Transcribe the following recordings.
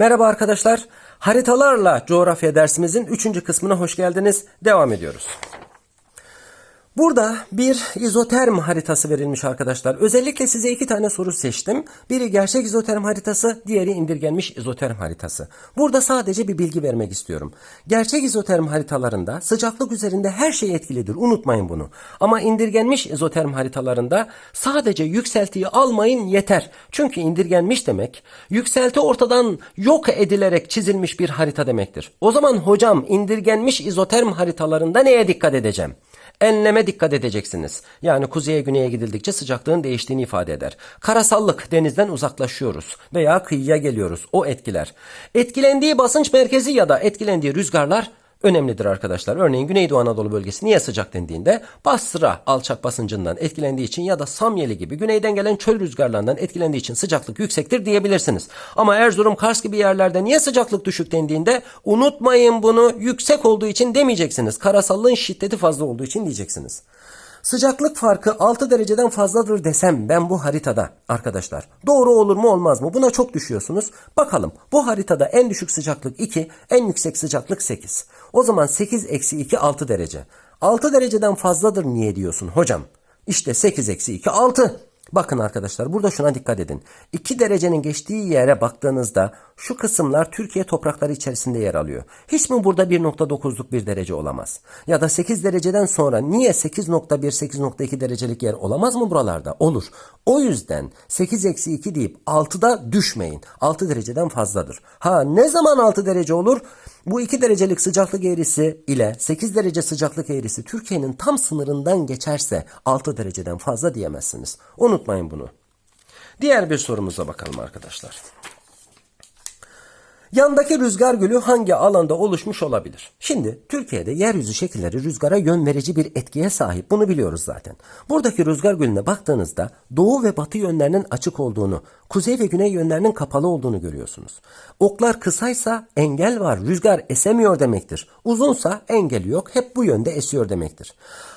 Merhaba arkadaşlar. Haritalarla coğrafya dersimizin 3. kısmına hoş geldiniz. Devam ediyoruz. Burada bir izoterm haritası verilmiş arkadaşlar. Özellikle size iki tane soru seçtim. Biri gerçek izoterm haritası, diğeri indirgenmiş izoterm haritası. Burada sadece bir bilgi vermek istiyorum. Gerçek izoterm haritalarında sıcaklık üzerinde her şey etkilidir. Unutmayın bunu. Ama indirgenmiş izoterm haritalarında sadece yükseltiyi almayın yeter. Çünkü indirgenmiş demek yükselti ortadan yok edilerek çizilmiş bir harita demektir. O zaman hocam indirgenmiş izoterm haritalarında neye dikkat edeceğim? Enleme dikkat edeceksiniz. Yani kuzeye güneye gidildikçe sıcaklığın değiştiğini ifade eder. Karasallık denizden uzaklaşıyoruz veya kıyıya geliyoruz. O etkiler. Etkilendiği basınç merkezi ya da etkilendiği rüzgarlar önemlidir arkadaşlar. Örneğin Güneydoğu Anadolu bölgesi niye sıcak dendiğinde Basra alçak basıncından etkilendiği için ya da Samyeli gibi güneyden gelen çöl rüzgarlarından etkilendiği için sıcaklık yüksektir diyebilirsiniz. Ama Erzurum, Kars gibi yerlerde niye sıcaklık düşük dendiğinde unutmayın bunu yüksek olduğu için demeyeceksiniz. Karasallığın şiddeti fazla olduğu için diyeceksiniz. Sıcaklık farkı 6 dereceden fazladır desem ben bu haritada arkadaşlar. Doğru olur mu olmaz mı? Buna çok düşüyorsunuz. Bakalım bu haritada en düşük sıcaklık 2, en yüksek sıcaklık 8. O zaman 8 eksi 2 6 derece. 6 dereceden fazladır niye diyorsun hocam? İşte 8 eksi 2 6. Bakın arkadaşlar burada şuna dikkat edin. 2 derecenin geçtiği yere baktığınızda şu kısımlar Türkiye toprakları içerisinde yer alıyor. Hiç mi burada 1.9'luk bir derece olamaz? Ya da 8 dereceden sonra niye 8.1 8.2 derecelik yer olamaz mı buralarda? Olur. O yüzden 8 eksi 2 deyip 6'da düşmeyin. 6 dereceden fazladır. Ha ne zaman 6 derece olur? Bu 2 derecelik sıcaklık eğrisi ile 8 derece sıcaklık eğrisi Türkiye'nin tam sınırından geçerse 6 dereceden fazla diyemezsiniz. Unutmayın bunu. Diğer bir sorumuza bakalım arkadaşlar. Yandaki rüzgar gölü hangi alanda oluşmuş olabilir? Şimdi Türkiye'de yeryüzü şekilleri rüzgara yön verici bir etkiye sahip. Bunu biliyoruz zaten. Buradaki rüzgar gölüne baktığınızda doğu ve batı yönlerinin açık olduğunu, kuzey ve güney yönlerinin kapalı olduğunu görüyorsunuz. Oklar kısaysa engel var, rüzgar esemiyor demektir. Uzunsa engel yok, hep bu yönde esiyor demektir.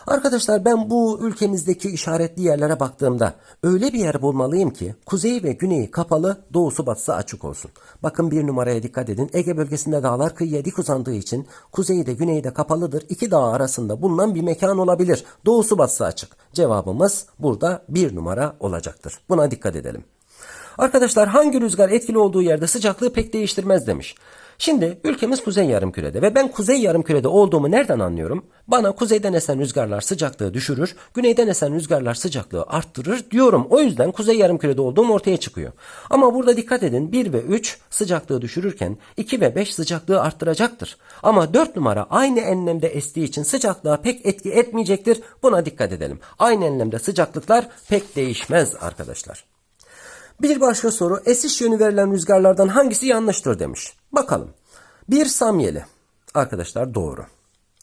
Arkadaşlar ben bu ülkemizdeki işaretli yerlere baktığımda öyle bir yer bulmalıyım ki kuzey ve güneyi kapalı, doğusu batısı açık olsun. Bakın bir numaraya dikkat edin. Ege bölgesinde dağlar kıyıya dik uzandığı için kuzeyi de güneyi de kapalıdır. İki dağ arasında bulunan bir mekan olabilir. Doğusu batısı açık. Cevabımız burada bir numara olacaktır. Buna dikkat edelim. Arkadaşlar hangi rüzgar etkili olduğu yerde sıcaklığı pek değiştirmez demiş. Şimdi ülkemiz kuzey yarımkürede ve ben kuzey yarımkürede olduğumu nereden anlıyorum? Bana kuzeyden esen rüzgarlar sıcaklığı düşürür, güneyden esen rüzgarlar sıcaklığı arttırır diyorum. O yüzden kuzey yarımkürede olduğum ortaya çıkıyor. Ama burada dikkat edin 1 ve 3 sıcaklığı düşürürken 2 ve 5 sıcaklığı arttıracaktır. Ama 4 numara aynı enlemde estiği için sıcaklığa pek etki etmeyecektir. Buna dikkat edelim. Aynı enlemde sıcaklıklar pek değişmez arkadaşlar. Bir başka soru esiş yönü verilen rüzgarlardan hangisi yanlıştır demiş. Bakalım. Bir samyeli. Arkadaşlar doğru.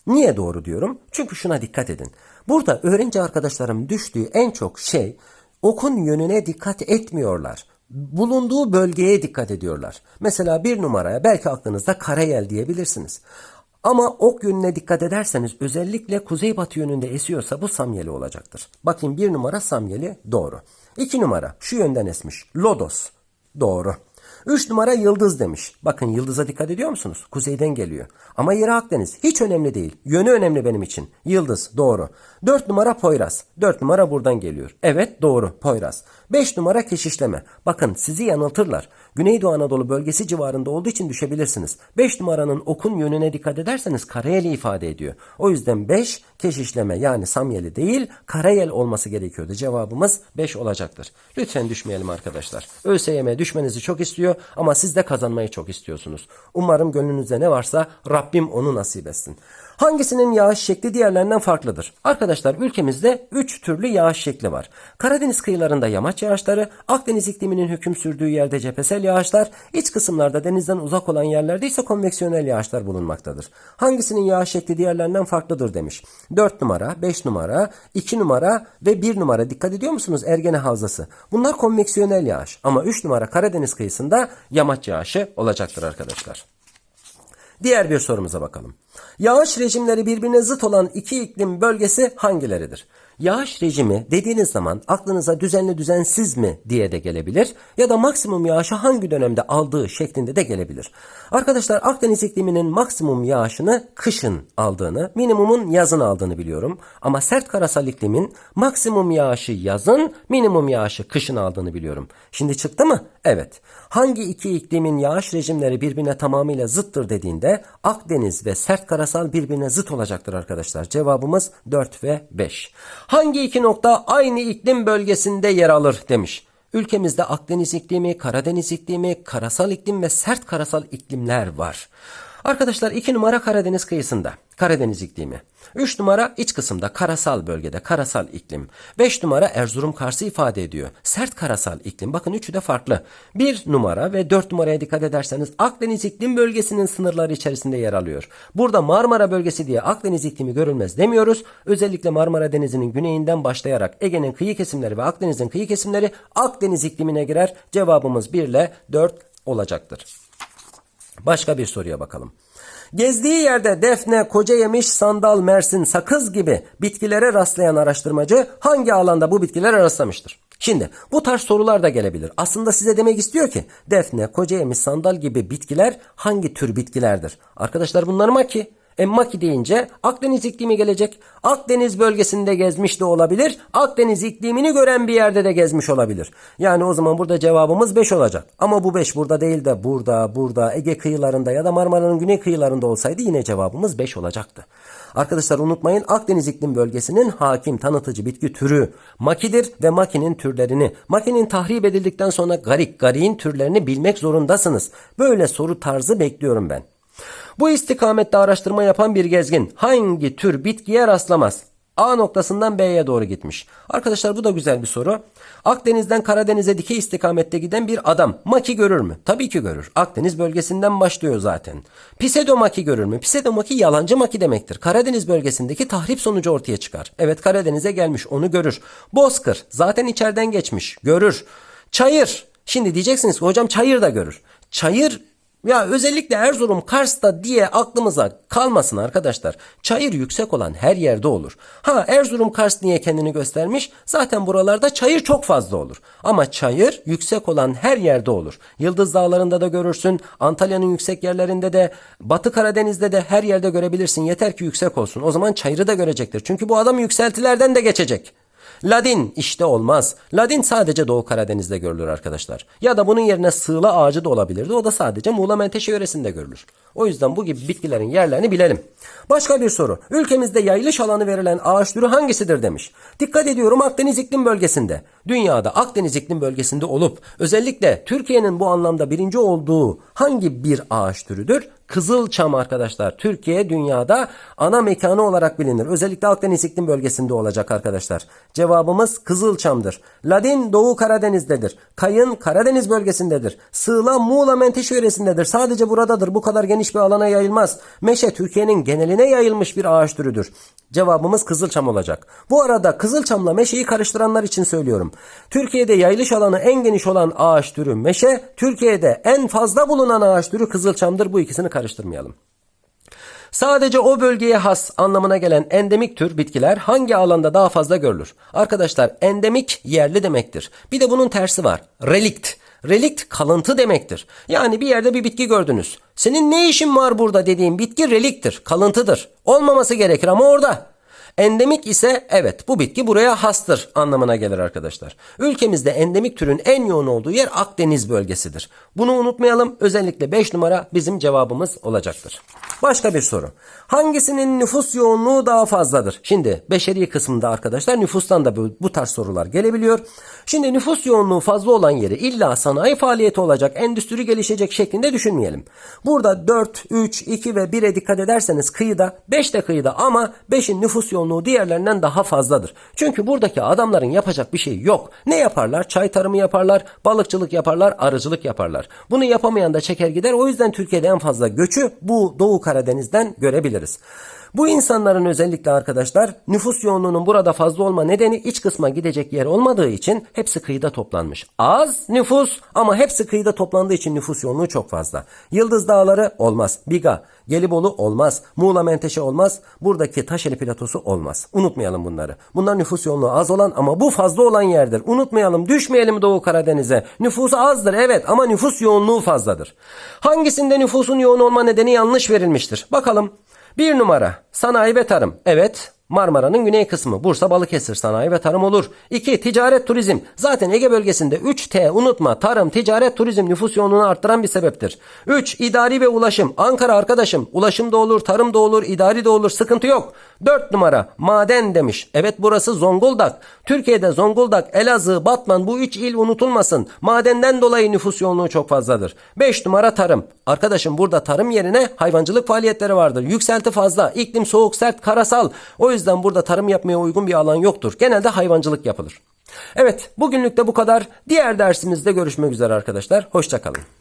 Niye doğru diyorum? Çünkü şuna dikkat edin. Burada öğrenci arkadaşlarım düştüğü en çok şey okun yönüne dikkat etmiyorlar. Bulunduğu bölgeye dikkat ediyorlar. Mesela bir numaraya belki aklınızda karayel diyebilirsiniz. Ama ok yönüne dikkat ederseniz özellikle kuzeybatı yönünde esiyorsa bu samyeli olacaktır. Bakın bir numara samyeli doğru. İki numara şu yönden esmiş. Lodos doğru. Üç numara yıldız demiş. Bakın yıldıza dikkat ediyor musunuz? Kuzeyden geliyor. Ama yeri Akdeniz. Hiç önemli değil. Yönü önemli benim için. Yıldız doğru. Dört numara Poyraz. Dört numara buradan geliyor. Evet doğru Poyraz. Beş numara keşişleme. Bakın sizi yanıltırlar. Güneydoğu Anadolu bölgesi civarında olduğu için düşebilirsiniz. 5 numaranın okun yönüne dikkat ederseniz karayeli ifade ediyor. O yüzden 5 keşişleme yani samyeli değil karayel olması gerekiyordu. Cevabımız 5 olacaktır. Lütfen düşmeyelim arkadaşlar. ÖSYM düşmenizi çok istiyor ama siz de kazanmayı çok istiyorsunuz. Umarım gönlünüzde ne varsa Rabbim onu nasip etsin. Hangisinin yağış şekli diğerlerinden farklıdır? Arkadaşlar ülkemizde 3 türlü yağış şekli var. Karadeniz kıyılarında yamaç yağışları, Akdeniz ikliminin hüküm sürdüğü yerde cephesel yağışlar, iç kısımlarda denizden uzak olan yerlerde ise konveksiyonel yağışlar bulunmaktadır. Hangisinin yağış şekli diğerlerinden farklıdır demiş. 4 numara, 5 numara, 2 numara ve 1 numara dikkat ediyor musunuz Ergene Havzası? Bunlar konveksiyonel yağış ama 3 numara Karadeniz kıyısında yamaç yağışı olacaktır arkadaşlar. Diğer bir sorumuza bakalım. Yağış rejimleri birbirine zıt olan iki iklim bölgesi hangileridir? Yağış rejimi dediğiniz zaman aklınıza düzenli düzensiz mi diye de gelebilir ya da maksimum yağışı hangi dönemde aldığı şeklinde de gelebilir. Arkadaşlar Akdeniz ikliminin maksimum yağışını kışın aldığını, minimumun yazın aldığını biliyorum. Ama sert karasal iklimin maksimum yağışı yazın, minimum yağışı kışın aldığını biliyorum. Şimdi çıktı mı? Evet. Hangi iki iklimin yağış rejimleri birbirine tamamıyla zıttır dediğinde Akdeniz ve sert karasal birbirine zıt olacaktır arkadaşlar. Cevabımız 4 ve 5. Hangi iki nokta aynı iklim bölgesinde yer alır demiş. Ülkemizde Akdeniz iklimi, Karadeniz iklimi, karasal iklim ve sert karasal iklimler var. Arkadaşlar 2 numara Karadeniz kıyısında. Karadeniz iklimi. 3 numara iç kısımda karasal bölgede karasal iklim. 5 numara Erzurum Kars'ı ifade ediyor. Sert karasal iklim. Bakın üçü de farklı. 1 numara ve 4 numaraya dikkat ederseniz Akdeniz iklim bölgesinin sınırları içerisinde yer alıyor. Burada Marmara bölgesi diye Akdeniz iklimi görülmez demiyoruz. Özellikle Marmara Denizi'nin güneyinden başlayarak Ege'nin kıyı kesimleri ve Akdeniz'in kıyı kesimleri Akdeniz iklimine girer. Cevabımız 1 ile 4 olacaktır. Başka bir soruya bakalım. Gezdiği yerde defne, koca yemiş, sandal, mersin, sakız gibi bitkilere rastlayan araştırmacı hangi alanda bu bitkilere rastlamıştır? Şimdi bu tarz sorular da gelebilir. Aslında size demek istiyor ki defne, koca yemiş, sandal gibi bitkiler hangi tür bitkilerdir? Arkadaşlar bunlar maki. E maki deyince Akdeniz iklimi gelecek. Akdeniz bölgesinde gezmiş de olabilir. Akdeniz iklimini gören bir yerde de gezmiş olabilir. Yani o zaman burada cevabımız 5 olacak. Ama bu 5 burada değil de burada, burada, Ege kıyılarında ya da Marmara'nın güney kıyılarında olsaydı yine cevabımız 5 olacaktı. Arkadaşlar unutmayın Akdeniz iklim bölgesinin hakim tanıtıcı bitki türü makidir ve makinin türlerini, makinin tahrip edildikten sonra garik, gariğin türlerini bilmek zorundasınız. Böyle soru tarzı bekliyorum ben. Bu istikamette araştırma yapan bir gezgin hangi tür bitkiye rastlamaz? A noktasından B'ye doğru gitmiş. Arkadaşlar bu da güzel bir soru. Akdeniz'den Karadeniz'e dikey istikamette giden bir adam maki görür mü? Tabii ki görür. Akdeniz bölgesinden başlıyor zaten. Pisedomaki görür mü? Pisedomaki yalancı maki demektir. Karadeniz bölgesindeki tahrip sonucu ortaya çıkar. Evet Karadeniz'e gelmiş onu görür. Bozkır zaten içeriden geçmiş görür. Çayır Şimdi diyeceksiniz ki hocam çayır da görür. Çayır ya özellikle Erzurum, Kars'ta diye aklımıza kalmasın arkadaşlar. Çayır yüksek olan her yerde olur. Ha Erzurum, Kars niye kendini göstermiş? Zaten buralarda çayır çok fazla olur. Ama çayır yüksek olan her yerde olur. Yıldız Dağları'nda da görürsün. Antalya'nın yüksek yerlerinde de, Batı Karadeniz'de de her yerde görebilirsin. Yeter ki yüksek olsun. O zaman çayırı da görecektir. Çünkü bu adam yükseltilerden de geçecek. Ladin işte olmaz. Ladin sadece Doğu Karadeniz'de görülür arkadaşlar. Ya da bunun yerine sığla ağacı da olabilirdi. O da sadece Muğla Menteşe yöresinde görülür. O yüzden bu gibi bitkilerin yerlerini bilelim. Başka bir soru. Ülkemizde yayılış alanı verilen ağaç türü hangisidir demiş. Dikkat ediyorum Akdeniz iklim bölgesinde. Dünyada Akdeniz iklim bölgesinde olup özellikle Türkiye'nin bu anlamda birinci olduğu hangi bir ağaç türüdür? Kızılçam arkadaşlar. Türkiye dünyada ana mekanı olarak bilinir. Özellikle Akdeniz iklim bölgesinde olacak arkadaşlar. Cevabımız Kızılçam'dır. Ladin Doğu Karadeniz'dedir. Kayın Karadeniz bölgesindedir. Sığla Muğla Menteşe yöresindedir. Sadece buradadır. Bu kadar geniş bir alana yayılmaz. Meşe Türkiye'nin geneline yayılmış bir ağaç türüdür. Cevabımız Kızılçam olacak. Bu arada Kızılçam'la meşeyi karıştıranlar için söylüyorum. Türkiye'de yayılış alanı en geniş olan ağaç türü meşe, Türkiye'de en fazla bulunan ağaç türü Kızılçam'dır. Bu ikisini karıştırmayalım. Sadece o bölgeye has anlamına gelen endemik tür bitkiler hangi alanda daha fazla görülür? Arkadaşlar endemik yerli demektir. Bir de bunun tersi var. Relikt. Relikt kalıntı demektir. Yani bir yerde bir bitki gördünüz. Senin ne işin var burada dediğim bitki reliktir, kalıntıdır. Olmaması gerekir ama orada. Endemik ise evet bu bitki buraya hastır anlamına gelir arkadaşlar. Ülkemizde endemik türün en yoğun olduğu yer Akdeniz bölgesidir. Bunu unutmayalım. Özellikle 5 numara bizim cevabımız olacaktır. Başka bir soru. Hangisinin nüfus yoğunluğu daha fazladır? Şimdi beşeri kısmında arkadaşlar nüfustan da bu, tarz sorular gelebiliyor. Şimdi nüfus yoğunluğu fazla olan yeri illa sanayi faaliyeti olacak, endüstri gelişecek şeklinde düşünmeyelim. Burada 4, 3, 2 ve 1'e dikkat ederseniz kıyıda, 5 de kıyıda ama 5'in nüfus yoğunluğu diğerlerinden daha fazladır. Çünkü buradaki adamların yapacak bir şey yok. Ne yaparlar? Çay tarımı yaparlar, balıkçılık yaparlar, arıcılık yaparlar. Bunu yapamayan da çeker gider. O yüzden Türkiye'de en fazla göçü bu Doğu Karadeniz'den görebiliriz. Bu insanların özellikle arkadaşlar nüfus yoğunluğunun burada fazla olma nedeni iç kısma gidecek yer olmadığı için hepsi kıyıda toplanmış. Az nüfus ama hepsi kıyıda toplandığı için nüfus yoğunluğu çok fazla. Yıldız Dağları olmaz. Biga, Gelibolu olmaz. Muğla Menteşe olmaz. Buradaki Taşeli Platosu olmaz. Unutmayalım bunları. Bunlar nüfus yoğunluğu az olan ama bu fazla olan yerdir. Unutmayalım düşmeyelim Doğu Karadeniz'e. Nüfusu azdır evet ama nüfus yoğunluğu fazladır. Hangisinde nüfusun yoğun olma nedeni yanlış verilmiştir? Bakalım. Bir numara sanayi ve tarım. Evet Marmara'nın güney kısmı Bursa Balıkesir sanayi ve tarım olur. 2. Ticaret turizm. Zaten Ege bölgesinde 3T unutma tarım, ticaret, turizm nüfus yoğunluğunu arttıran bir sebeptir. 3. idari ve ulaşım. Ankara arkadaşım. Ulaşım da olur, tarım da olur, idari de olur. Sıkıntı yok. 4 numara maden demiş. Evet burası Zonguldak. Türkiye'de Zonguldak, Elazığ, Batman bu 3 il unutulmasın. Madenden dolayı nüfus yoğunluğu çok fazladır. 5 numara tarım. Arkadaşım burada tarım yerine hayvancılık faaliyetleri vardır. Yükselti fazla. İklim soğuk, sert, karasal. O yüzden burada tarım yapmaya uygun bir alan yoktur. Genelde hayvancılık yapılır. Evet bugünlük de bu kadar. Diğer dersimizde görüşmek üzere arkadaşlar. Hoşçakalın.